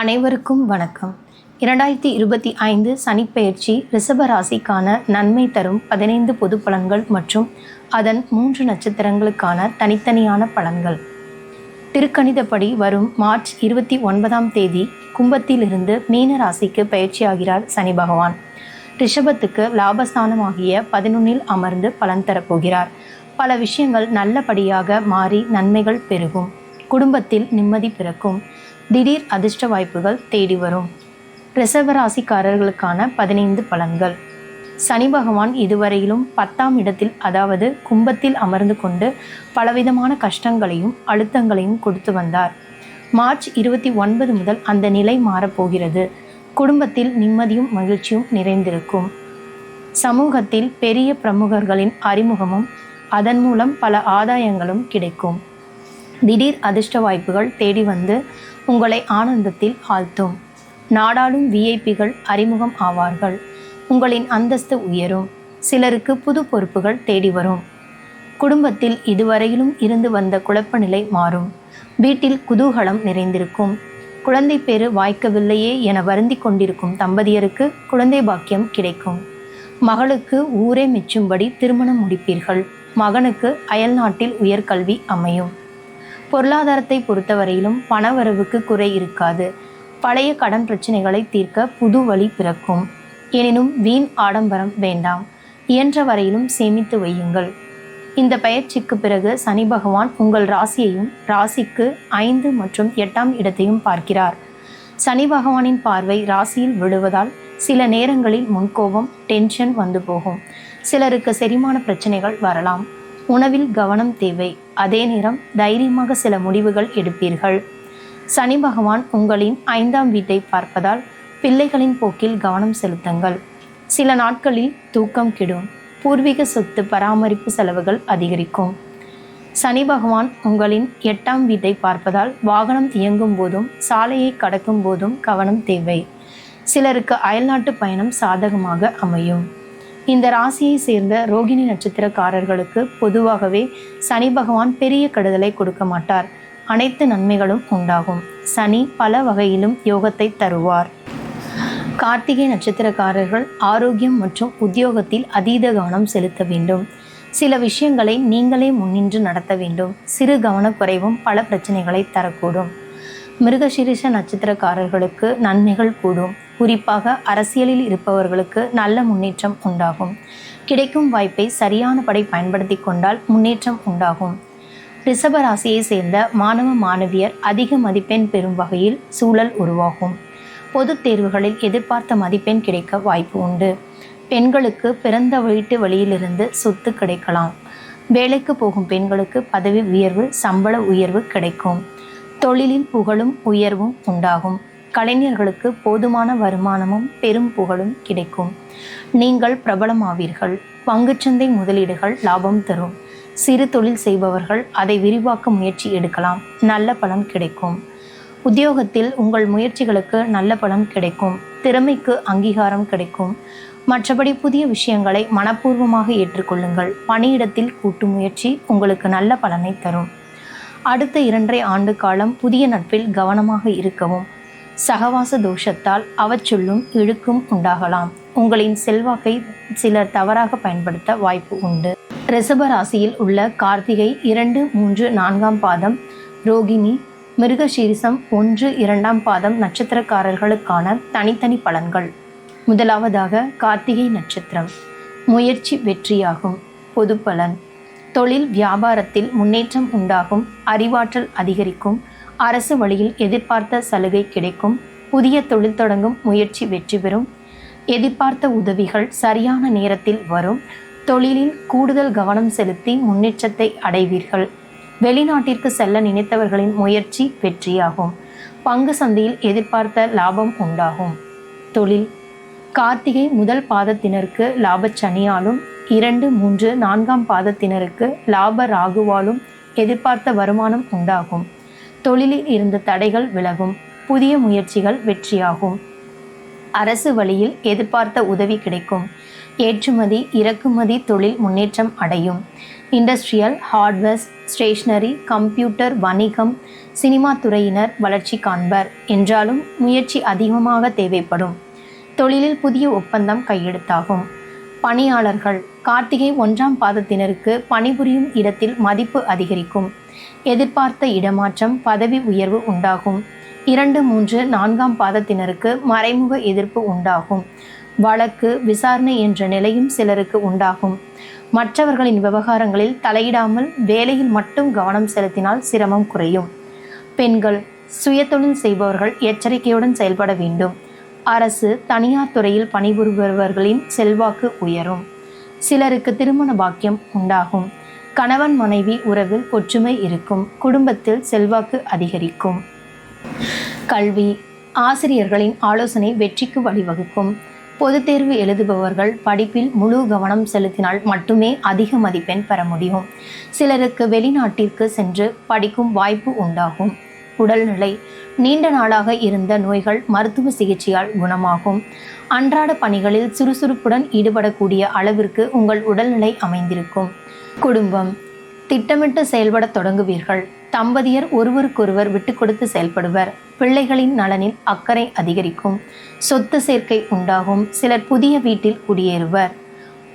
அனைவருக்கும் வணக்கம். இரண்டாயிரத்தி இருபத்தி ஐந்து சனிப்பெயர்ச்சி ரிஷபராசிக்கான நன்மை தரும் பதினைந்து பொது பலன்கள் மற்றும் அதன் மூன்று நட்சத்திரங்களுக்கான தனித்தனியான பலன்கள். திருக்கணிதப்படி வரும் மார்ச் இருபத்தி ஒன்பதாம் தேதி கும்பத்திலிருந்து மீன ராசிக்கு பயிற்சியாகிறார் சனி பகவான். ரிஷபத்துக்கு லாபஸ்தானமாகிய பதினொன்னில் அமர்ந்து பலன் தரப்போகிறார். பல விஷயங்கள் நல்லபடியாக மாறி நன்மைகள் பெருகும். குடும்பத்தில் நிம்மதி பிறக்கும். திடீர் அதிர்ஷ்ட வாய்ப்புகள் தேடி வரும். ரிசவராசிக்காரர்களுக்கான பதினைந்து பலன்கள். சனி பகவான் இதுவரையிலும் பத்தாம் இடத்தில் அதாவது கும்பத்தில் அமர்ந்து கொண்டு பலவிதமான கஷ்டங்களையும் அழுத்தங்களையும் கொடுத்து வந்தார். மார்ச் இருபத்தி ஒன்பது முதல் அந்த நிலை மாறப்போகிறது. குடும்பத்தில் நிம்மதியும் மகிழ்ச்சியும் நிறைந்திருக்கும். சமூகத்தில் பெரிய பிரமுகர்களின் அறிமுகமும் அதன் மூலம் பல ஆதாயங்களும் கிடைக்கும். திடீர் அதிர்ஷ்ட வாய்ப்புகள் தேடி வந்து உங்களை ஆனந்தத்தில் ஆழ்த்தும். நாடாளும் விஐபிகள் அறிமுகம் ஆவார்கள். உங்களின் அந்தஸ்து உயரும். சிலருக்கு புது பொறுப்புகள் தேடி வரும். குடும்பத்தில் இதுவரையிலும் இருந்து வந்த குழப்ப நிலை மாறும். வீட்டில் குதூகலம் நிறைந்திருக்கும். குழந்தை பேறு வாய்க்கவில்லையே என வருந்தி கொண்டிருக்கும் தம்பதியருக்கு குழந்தை பாக்கியம் கிடைக்கும். மகளுக்கு ஊரே மிச்சும்படி திருமணம் முடிப்பீர்கள். மகனுக்கு அயல்நாட்டில் உயர்கல்வி அமையும். பொருளாதாரத்தை பொறுத்தவரையிலும் பணவரவுக்கு குறை இருக்காது. பழைய கடன் பிரச்சனைகளை தீர்க்க புது வழி பிறக்கும். எனினும் வீண் ஆடம்பரம் வேண்டாம். இயன்ற வரையிலும் சேமித்து வையுங்கள். இந்த பயிற்சிக்கு பிறகு சனி பகவான் உங்கள் ராசியையும் ராசிக்கு ஐந்து மற்றும் எட்டாம் இடத்தையும் பார்க்கிறார். சனி பகவானின் பார்வை ராசியில் விழுவதால் சில நேரங்களில் முன்கோபம் டென்ஷன் வந்து போகும். சிலருக்கு செரிமான பிரச்சனைகள் வரலாம். உணவில் கவனம் தேவை. அதே நேரம் தைரியமாக சில முடிவுகள் எடுப்பீர்கள். சனி பகவான் உங்களின் ஐந்தாம் வீட்டை பார்ப்பதால் பிள்ளைகளின் போக்கில் கவனம் செலுத்துங்கள். சில நாட்களில் தூக்கம் கெடும். பூர்வீக சொத்து பராமரிப்பு செலவுகள் அதிகரிக்கும். சனி பகவான் உங்களின் எட்டாம் வீட்டை பார்ப்பதால் வாகனம் இயங்கும் போதும் சாலையை கடக்கும் போதும் கவனம் தேவை. சிலருக்கு அயல்நாட்டு பயணம் சாதகமாக அமையும். இந்த ராசியை சேர்ந்த ரோகிணி நட்சத்திரக்காரர்களுக்கு பொதுவாகவே சனி பகவான் பெரிய கெடுதலை கொடுக்க மாட்டார். அனைத்து நன்மைகளும் உண்டாகும். சனி பல வகையிலும் யோகத்தை தருவார். கார்த்திகை நட்சத்திரக்காரர்கள் ஆரோக்கியம் மற்றும் உத்தியோகத்தில் அதீத கவனம் செலுத்த வேண்டும். சில விஷயங்களை நீங்களே முன்னின்று நடத்த வேண்டும். சிறு கவனக்குறைவும் பல பிரச்சனைகளை தரக்கூடும். மிருகசிரிஷ நட்சத்திரக்காரர்களுக்கு நன்மைகள் கூடும். குறிப்பாக அரசியலில் இருப்பவர்களுக்கு நல்ல முன்னேற்றம் உண்டாகும். கிடைக்கும் வாய்ப்பை சரியானபடி பயன்படுத்தி கொண்டால் முன்னேற்றம் உண்டாகும். ரிஷப ராசியை சேர்ந்த மாணவ மாணவியர் அதிக மதிப்பெண் பெறும் வகையில் சூழல் உருவாகும். பொதுத் தேர்வுகளில் எதிர்பார்த்த மதிப்பெண் கிடைக்க வாய்ப்பு உண்டு. பெண்களுக்கு பிறந்த வீட்டு வழியிலிருந்து சொத்து கிடைக்கலாம். வேலைக்கு போகும் பெண்களுக்கு பதவி உயர்வு சம்பள உயர்வு கிடைக்கும். தொழிலில் புகழும் உயர்வும் உண்டாகும். கலைஞர்களுக்கு போதுமான வருமானமும் பெரும் புகழும் கிடைக்கும். நீங்கள் பிரபலமாவீர்கள். பங்குச்சந்தை முதலீடுகள் லாபம் தரும். சிறு தொழில் செய்பவர்கள் அதை விரிவாக்க முயற்சி எடுக்கலாம். நல்ல பலன் கிடைக்கும். உத்தியோகத்தில் உங்கள் முயற்சிகளுக்கு நல்ல பலன் கிடைக்கும். திறமைக்கு அங்கீகாரம் கிடைக்கும். மற்றபடி புதிய விஷயங்களை மனப்பூர்வமாக ஏற்றுக்கொள்ளுங்கள். பணியிடத்தில் கூட்டு முயற்சி உங்களுக்கு நல்ல பலனை தரும். அடுத்த இரண்டரை ஆண்டு காலம் புதிய நட்பில் கவனமாக இருக்கவும். சகவாச தோஷத்தால் அவச்சொல்லும் இழுக்கும் உண்டாகலாம். உங்களின் செல்வாக்கை சிலர் தவறாக பயன்படுத்த வாய்ப்பு உண்டு. ரிசப ராசியில் உள்ள கார்த்திகை இரண்டு மூன்று நான்காம் பாதம் ரோகிணி மிருகசீரிசம் ஒன்று இரண்டாம் பாதம் நட்சத்திரக்காரர்களுக்கான தனித்தனி பலன்கள். முதலாவதாக கார்த்திகை நட்சத்திரம். முயற்சி வெற்றியாகும். பொது பலன் தொழில் வியாபாரத்தில் முன்னேற்றம் உண்டாகும். அறிவாற்றல் அதிகரிக்கும். அரசு வழியில் எதிர்பார்த்த சலுகை கிடைக்கும். புதிய தொழில் தொடங்கும் முயற்சி வெற்றி பெறும். எதிர்பார்த்த உதவிகள் சரியான நேரத்தில் வரும். தொழிலில் கூடுதல் கவனம் செலுத்தி முன்னேற்றத்தை அடைவீர்கள். வெளிநாட்டிற்கு செல்ல நினைத்தவர்களின் முயற்சி வெற்றியாகும். பங்கு சந்தையில் எதிர்பார்த்த லாபம் உண்டாகும். தொழில். கார்த்திகை முதல் பாதத்தினருக்கு லாப சனியாலும் இரண்டு மூன்று நான்காம் பாதத்தினருக்கு லாப ராகுவாலும் எதிர்பார்த்த வருமானம் உண்டாகும். தொழிலில் இருந்த தடைகள் விலகும். புதிய முயற்சிகள் வெற்றியாகும். அரசு வழியில் எதிர்பார்த்த உதவி கிடைக்கும். ஏற்றுமதி இறக்குமதி தொழில் முன்னேற்றம் அடையும். இண்டஸ்ட்ரியல் ஹார்ட்வேர்ஸ் ஸ்டேஷனரி கம்ப்யூட்டர் வணிகம் சினிமா துறையினர் வளர்ச்சி காண்பர். என்றாலும் முயற்சி அதிகமாக தேவைப்படும். தொழிலில் புதிய ஒப்பந்தம் கையெழுத்தாகும். பணியாளர்கள் கார்த்திகை ஒன்றாம் பாதத்தினருக்கு பணிபுரியும் இடத்தில் மதிப்பு அதிகரிக்கும். எதிர்பார்த்த இடமாற்றம் பதவி உயர்வு உண்டாகும். இரண்டு மூன்று நான்காம் பாதத்தினருக்கு மறைமுக எதிர்ப்பு உண்டாகும். வழக்கு விசாரணை என்ற நிலையும் சிலருக்கு உண்டாகும். மற்றவர்களின் விவகாரங்களில் தலையிடாமல் வேலையில் மட்டும் கவனம் செலுத்தினால் சிரமம் குறையும். பெண்கள் சுயதொழில் செய்பவர்கள் எச்சரிக்கையுடன் செயல்பட வேண்டும். அரசு தனியார் துறையில் பணிபுரிபவர்களின் செல்வாக்கு உயரும். சிலருக்கு திருமண பாக்கியம் உண்டாகும். கணவன் மனைவி உறவில் ஒற்றுமை இருக்கும் குடும்பத்தில் செல்வாக்கு அதிகரிக்கும். கல்வி ஆசிரியர்களின் ஆலோசனை வெற்றிக்கு வழிவகுக்கும். பொதுத் தேர்வு எழுதுபவர்கள் படிப்பில் முழு கவனம் செலுத்தினால் மட்டுமே அதிக மதிப்பெண் பெற முடியும். சிலருக்கு வெளிநாட்டிற்கு சென்று படிக்கும் வாய்ப்பு உண்டாகும். உடல்நிலை நீண்ட நாளாக இருந்த நோய்கள் மருத்துவ சிகிச்சையால் குணமாகும். அன்றாட பணிகளில் சுறுசுறுப்புடன் ஈடுபடக்கூடிய அளவிற்கு உங்கள் உடல்நிலை அமைந்திருக்கும். குடும்பம் திட்டமிட்டு செயல்பட தொடங்குவீர்கள். தம்பதியர் ஒருவருக்கொருவர் விட்டு கொடுத்து செயல்படுவர். பிள்ளைகளின் நலனில் அக்கறை அதிகரிக்கும். சொத்து சேர்க்கை உண்டாகும். சிலர் புதிய வீட்டில் குடியேறுவர்.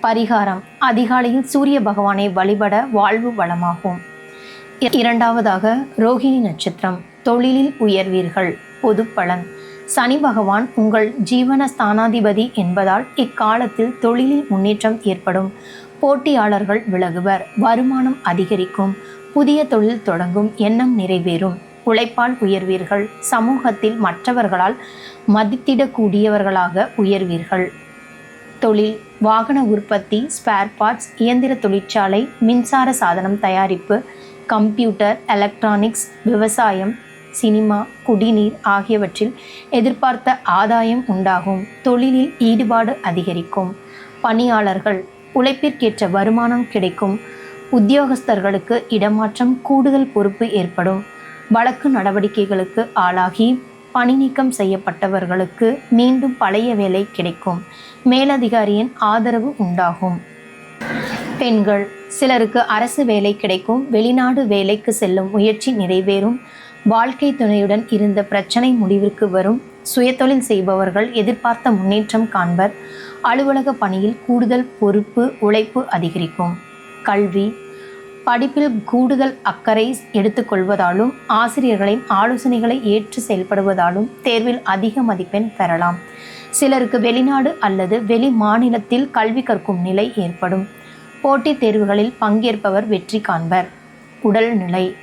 பரிகாரம் அதிகாலையில் சூரிய பகவானை வழிபட வாழ்வு வளமாகும். இரண்டாவதாக ரோகிணி நட்சத்திரம். தொழிலில் உயர்வீர்கள். பொது பலன் சனி பகவான் உங்கள் ஜீவன ஸ்தானாதிபதி என்பதால் இக்காலத்தில் தொழிலில் முன்னேற்றம் ஏற்படும். போட்டியாளர்கள் விலகுவர். வருமானம் அதிகரிக்கும். புதிய தொழில் தொடங்கும். எண்ணம் நிறைவேறும். உழைப்பால் உயர்வீர்கள். சமூகத்தில் மற்றவர்களால் மதித்திடக்கூடியவர்களாக உயர்வீர்கள். தொழில். வாகன உற்பத்தி ஸ்பேர் பார்ட்ஸ் இயந்திர தொழிற்சாலை மின்சார சாதனம் தயாரிப்பு கம்ப்யூட்டர் எலக்ட்ரானிக்ஸ் விவசாயம் சினிமா குடிநீர் ஆகியவற்றில் எதிர்பார்த்த ஆதாயம் உண்டாகும். தொழிலில் ஈடுபாடு அதிகரிக்கும். பணியாளர்கள் உழைப்பிற்கேற்ற வருமானம் கிடைக்கும். உத்தியோகஸ்தர்களுக்கு இடமாற்றம் கூடுதல் பொறுப்பு ஏற்படும். வழக்கு நடவடிக்கைகளுக்கு ஆளாகி பணி நீக்கம் செய்யப்பட்டவர்களுக்கு மீண்டும் பழைய வேலை கிடைக்கும். மேலதிகாரியின் ஆதரவு உண்டாகும். பெண்கள் சிலருக்கு அரசு வேலை கிடைக்கும். வெளிநாடு வேலைக்கு செல்லும் முயற்சி நிறைவேறும். வாழ்க்கை துணையுடன் இருந்த பிரச்சனை முடிவிற்கு வரும் சுயதொழில் செய்பவர்கள் எதிர்பார்த்த முன்னேற்றம் காண்பர். அலுவலக பணியில் கூடுதல் பொறுப்பு உழைப்பு அதிகரிக்கும். கல்வி படிப்பில் கூடுதல் அக்கறை எடுத்துக்கொள்வதாலும் ஆசிரியர்களின் ஆலோசனைகளை ஏற்று செயல்படுவதாலும் தேர்வில் அதிக மதிப்பெண் பெறலாம். சிலருக்கு வெளிநாடு அல்லது வெளி மாநிலத்தில் கல்வி கற்கும் நிலை ஏற்படும். போட்டித் தேர்வுகளில் பங்கேற்பவர் வெற்றி காண்பர். உடல்நிலை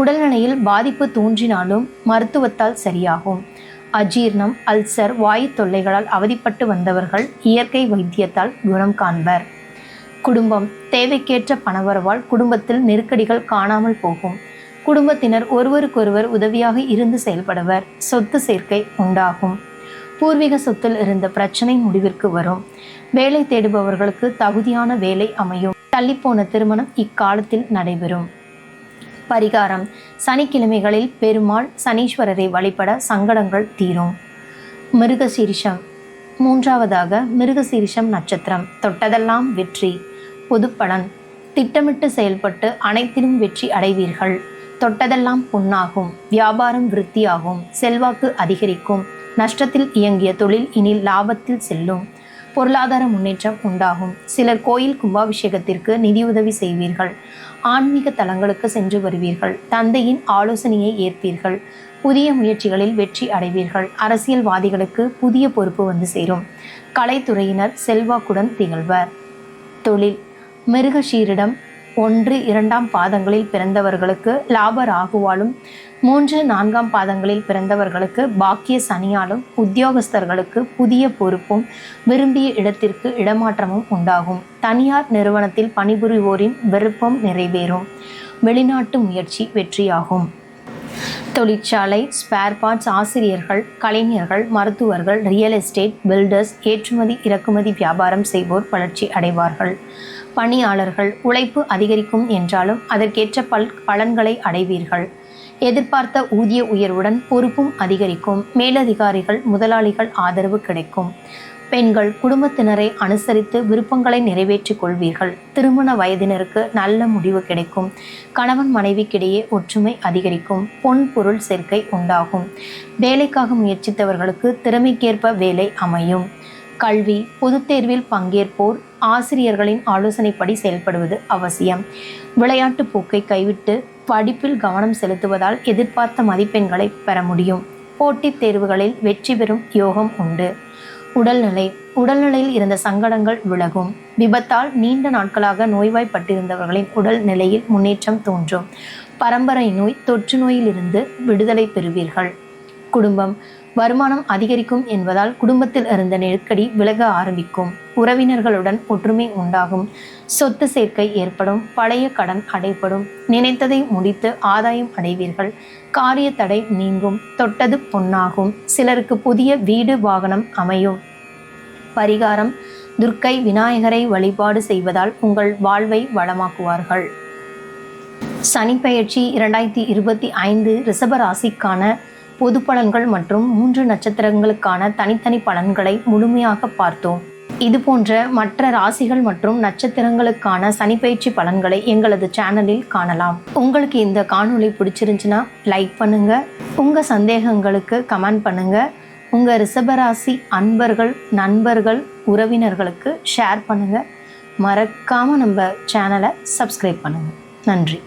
உடல்நிலையில் பாதிப்பு தோன்றினாலும் மருத்துவத்தால் சரியாகும். அஜீர்ணம் அல்சர் வாயு தொல்லைகளால் அவதிப்பட்டு வந்தவர்கள் இயற்கை வைத்தியத்தால் குணம் காண்பர். குடும்பம் தேவைக்கேற்ற பணவரவால் குடும்பத்தில் நெருக்கடிகள் காணாமல் போகும். குடும்பத்தினர் ஒருவருக்கொருவர் உதவியாக இருந்து செயல்படுவர். சொத்து சேர்க்கை உண்டாகும். பூர்வீக சொத்தில் இருந்த பிரச்சனை முடிவிற்கு வரும். வேலை தேடுபவர்களுக்கு தகுதியான வேலை அமையும். தள்ளிப்போன திருமணம் இக்காலத்தில் நடைபெறும். பரிகாரம். சனிக்கிழமைகளில் பெருமாள் சனீஸ்வரரை வழிபட சங்கடங்கள் தீரும். மிருகசீரிஷம். மூன்றாவதாக மிருகசீரிஷம் நட்சத்திரம். தொட்டதெல்லாம் வெற்றி. பொதுப்பலன். திட்டமிட்டு செயல்பட்டு அனைத்திலும் வெற்றி அடைவீர்கள். தொட்டதெல்லாம் பொன்னாகும். வியாபாரம் விருத்தியாகும். செல்வாக்கு அதிகரிக்கும். நஷ்டத்தில் இயங்கிய தொழில் இனி லாபத்தில் செல்லும். பொருளாதார முன்னேற்றம் உண்டாகும். சிலர் கோயில் கும்பாபிஷேகத்திற்கு நிதியுதவி செய்வீர்கள். ஆன்மீக தலங்களுக்கு சென்று வருவீர்கள். தந்தையின் ஆலோசனையை ஏற்பீர்கள். புதிய முயற்சிகளில் வெற்றி அடைவீர்கள். அரசியல்வாதிகளுக்கு புதிய பொறுப்பு வந்து சேரும். கலைத்துறையினர் செல்வாக்குடன் திகழ்வர். தொழில். மிருகஷீரிடம் ஒன்று இரண்டாம் பாதங்களில் பிறந்தவர்களுக்கு லாப ராகுவாலும் மூன்று நான்காம் பாதங்களில் பிறந்தவர்களுக்கு பாக்கிய சனியாலும் உத்தியோகஸ்தர்களுக்கு புதிய பொறுப்பும் விரும்பிய இடத்திற்கு இடமாற்றமும் உண்டாகும். தனியார் நிறுவனத்தில் பணிபுரிவோரின் விருப்பம் நிறைவேறும். வெளிநாட்டு முயற்சி வெற்றியாகும். தொழிற்சாலை ஸ்பேர் பார்ட்ஸ் ஆசிரியர்கள் கலைஞர்கள் மருத்துவர்கள் ரியல் எஸ்டேட் பில்டர்ஸ் ஏற்றுமதி இறக்குமதி வியாபாரம் செய்வோர் வளர்ச்சி அடைவார்கள். பணியாளர்கள் உழைப்பு அதிகரிக்கும் என்றாலும் அதற்கேற்ற பல் பலன்களை அடைவீர்கள். எதிர்பார்த்த ஊதிய உயர்வுடன் பொறுப்பும் அதிகரிக்கும். மேலதிகாரிகள் முதலாளிகள் ஆதரவு கிடைக்கும். பெண்கள் குடும்பத்தினரை அனுசரித்து விருப்பங்களை நிறைவேற்றிக் கொள்வீர்கள். திருமண வயதினருக்கு நல்ல முடிவு கிடைக்கும். கணவன் மனைவிக்கிடையே ஒற்றுமை அதிகரிக்கும். பொன் பொருள் சேர்க்கை உண்டாகும். வேலைக்காக முயற்சித்தவர்களுக்கு திறமைக்கேற்ப வேலை அமையும். கல்வி பொதுத் தேர்வில் பங்கேற்போர் ஆசிரியர்களின் ஆலோசனைப்படி செயல்படுவது அவசியம். விளையாட்டு போக்கை கைவிட்டு படிப்பில் கவனம் செலுத்துவதால் எதிர்பார்த்த மதிப்பெண்களை பெற முடியும். போட்டித் தேர்வுகளில் வெற்றி பெறும் யோகம் உண்டு. உடல்நிலை உடல்நிலையில் இருந்த சங்கடங்கள் விலகும். விபத்தால் நீண்ட நாட்களாக நோய்வாய்ப்பட்டிருந்தவர்களின் உடல் நிலையில் முன்னேற்றம் தோன்றும். பரம்பரை நோய் தொற்று நோயிலிருந்து விடுதலை பெறுவீர்கள். குடும்பம் வருமானம் அதிகரிக்கும் என்பதால் குடும்பத்தில் இருந்த நெருக்கடி விலக ஆரம்பிக்கும். உறவினர்களுடன் ஒற்றுமை உண்டாகும். சொத்து சேர்க்கை ஏற்படும். பழைய கடன் அடைப்படும் நினைத்ததை முடித்து ஆதாயம் அடைவீர்கள். காரிய தடை நீங்கும். தொட்டது பொன்னாகும். சிலருக்கு புதிய வீடு வாகனம் அமையும். பரிகாரம். துர்க்கை விநாயகரை வழிபாடு செய்வதால் உங்கள் வாழ்வை வளமாக்குவார்கள். சனி பயிற்சி இரண்டாயிரத்தி இருபத்தி ஐந்து ரிஷப ராசிக்கான பொது பலன்கள் மற்றும் மூன்று நட்சத்திரங்களுக்கான தனித்தனி பலன்களை முழுமையாக பார்த்தோம். இது போன்ற மற்ற ராசிகள் மற்றும் நட்சத்திரங்களுக்கான சனிப்பயிற்சி பலன்களை எங்களது சேனலில் காணலாம். உங்களுக்கு இந்த காணொளி பிடிச்சிருந்துச்சுன்னா லைக் பண்ணுங்க. உங்க சந்தேகங்களுக்கு கமெண்ட் பண்ணுங்க. உங்க ரிஷபராசி அன்பர்கள் நண்பர்கள் உறவினர்களுக்கு ஷேர் பண்ணுங்க. மறக்காம நம்ம சேனலை சப்ஸ்கிரைப் பண்ணுங்க. நன்றி.